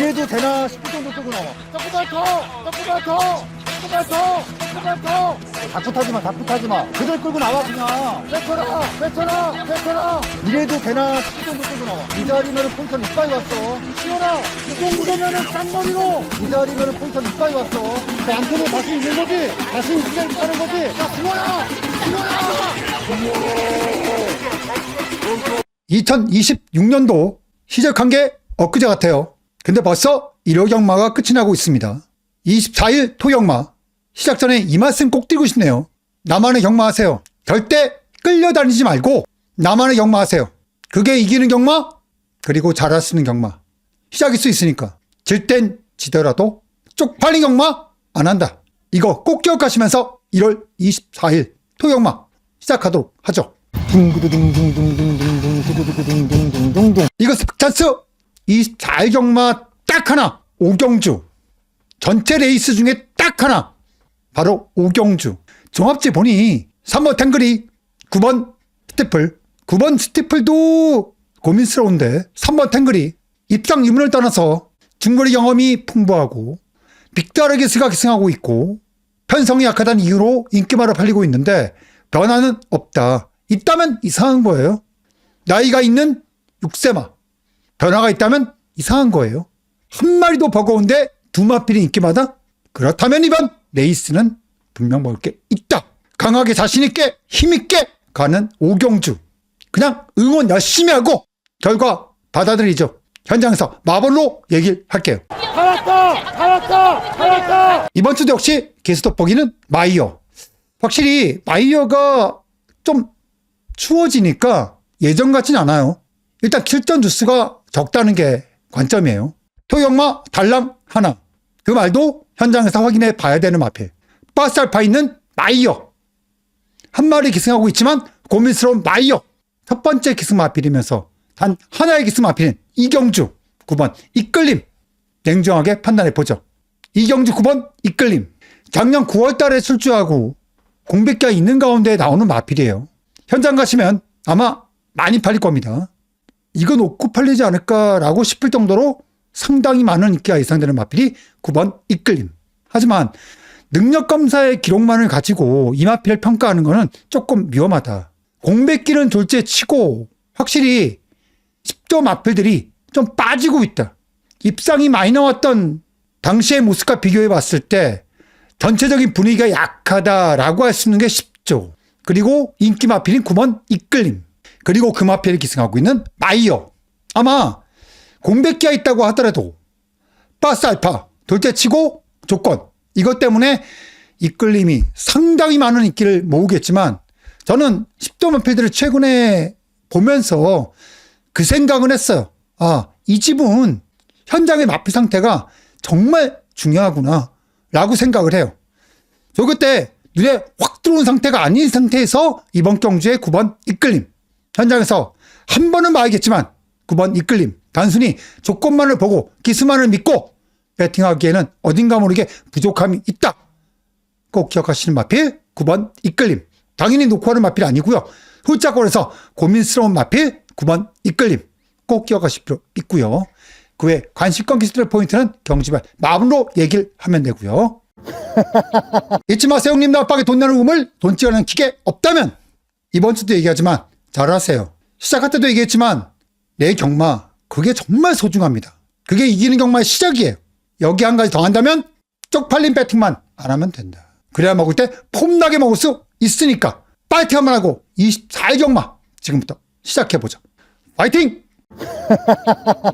이래도 되나 싶을 정도 끌고 나와. 조금만 더! 조금만 더! 조금만 더! 조금만 더! 자꾸 타지 마, 자꾸 타지 마. 그대로 끌고 나와, 그냥. 뱉어라! 뱉어라! 뱉어라! 이래도 되나 싶을 정도 끌고 나와. 이 자리면은 포지션 이빨 왔어. 시원아! 이 정도면은 쌍머리로! 이 자리면은 포지션 이빨 왔어. 그 안토는 다시 있는 거지? 다시 있는 하는 거지? 야, 시원아! 시원아! 2026년도 시작한 게 엊그제 같아요. 근데 벌써 1호 경마가 끝이 나고 있습니다. 24일 토경마. 시작 전에 이 말씀 꼭 드리고 싶네요. 나만의 경마 하세요. 절대 끌려다니지 말고 나만의 경마 하세요. 그게 이기는 경마, 그리고 잘할 수 있는 경마. 시작일 수 있으니까. 질 땐 지더라도 쪽팔린 경마 안 한다. 이거 꼭 기억하시면서 1월 24일 토경마 시작하도록 하죠. 둥구두둥둥둥둥둥둥둥둥둥둥 이거 스프찬스 24일 경마 딱 하나 오경주 전체 레이스 중에 딱 하나 바로 오경주 종합지 보니 3번 탱글이 9번 스티플 9번 스티플도 고민스러운데 3번 탱글이 입상 이문을 떠나서 중거리 경험이 풍부하고 빅다르게스가 기승하고 있고 편성이 약하다는 이유로 인기마로 팔리고 있는데 변화는 없다. 있다면 이상한 거예요. 나이가 있는 6세마. 변화가 있다면 이상한 거예요. 한 마리도 버거운데 두 마필이 인기마다? 그렇다면 이번 레이스는 분명 먹을 게 있다. 강하게 자신있게 힘있게 가는 오경주. 그냥 응원 열심히 하고 결과 받아들이죠. 현장에서 마블로 얘기를 할게요. 다 왔다! 다 왔다! 다 왔다! 이번 주도 역시 게스트 돋보기는 마이어. 확실히 마이어가 좀 추워지니까 예전 같진 않아요. 일단 킬전 주스가 적다는 게 관점이에요. 토영마 달랑 하나. 그 말도 현장에서 확인해 봐야 되는 마필. 바스알파 있는 마이어. 한 마리 기승하고 있지만 고민스러운 마이어. 첫 번째 기승 마필이면서 단 하나의 기승 마필인 이경주 9번 이끌림. 냉정하게 판단해 보죠. 이경주 9번 이끌림. 작년 9월 달에 출주하고 공백기가 있는 가운데 나오는 마필이에요. 현장 가시면 아마 많이 팔릴 겁니다. 이건 없고 팔리지 않을까라고 싶을 정도로 상당히 많은 인기가 예상되는 마필이 9번 이끌림. 하지만 능력 검사의 기록만을 가지고 이 마필을 평가하는 것은 조금 위험하다. 공백기는 둘째 치고 확실히 10조 마필들이 좀 빠지고 있다. 입상이 많이 나왔던 당시의 모습과 비교해 봤을 때 전체적인 분위기가 약하다라고 할 수 있는 게 10조. 그리고 인기 마필인 9번 이끌림. 그리고 그 마필을 기승하고 있는 마이어. 아마 공백기가 있다고 하더라도 바스 알파 돌대치고 조건 이것 때문에 이끌림이 상당히 많은 인기를 모으겠지만 저는 10도 마필들을 최근에 보면서 그 생각은 했어요. 아, 이 집은 현장의 마필 상태가 정말 중요하구나 라고 생각을 해요. 저 그때 눈에 확 들어온 상태가 아닌 상태에서 이번 경주의 9번 이끌림. 현장에서 한 번은 봐야겠지만 9번 이끌림. 단순히 조건만을 보고 기스만을 믿고 배팅하기에는 어딘가 모르게 부족함이 있다. 꼭 기억하시는 마필 9번 이끌림. 당연히 놓고 하는 마필 아니고요. 훌쩍거려서 고민스러운 마필 9번 이끌림. 꼭 기억하실 필요 있고요. 그 외 관심권 기술의 포인트는 경지발 마음으로 얘기를 하면 되고요. 잊지 마세요 형님 나빠게 돈 내는 우물 돈 찍어내는 기계 없다면 이번 주도 얘기하지만 잘하세요. 시작할 때도 얘기했지만 내 경마 그게 정말 소중합니다. 그게 이기는 경마의 시작이에요. 여기 한 가지 더 한다면 쪽팔린 배팅만 안 하면 된다. 그래야 먹을 때 폼나게 먹을 수 있으니까 파이팅 한번 하고 24일 경마 지금부터 시작해보죠. 파이팅!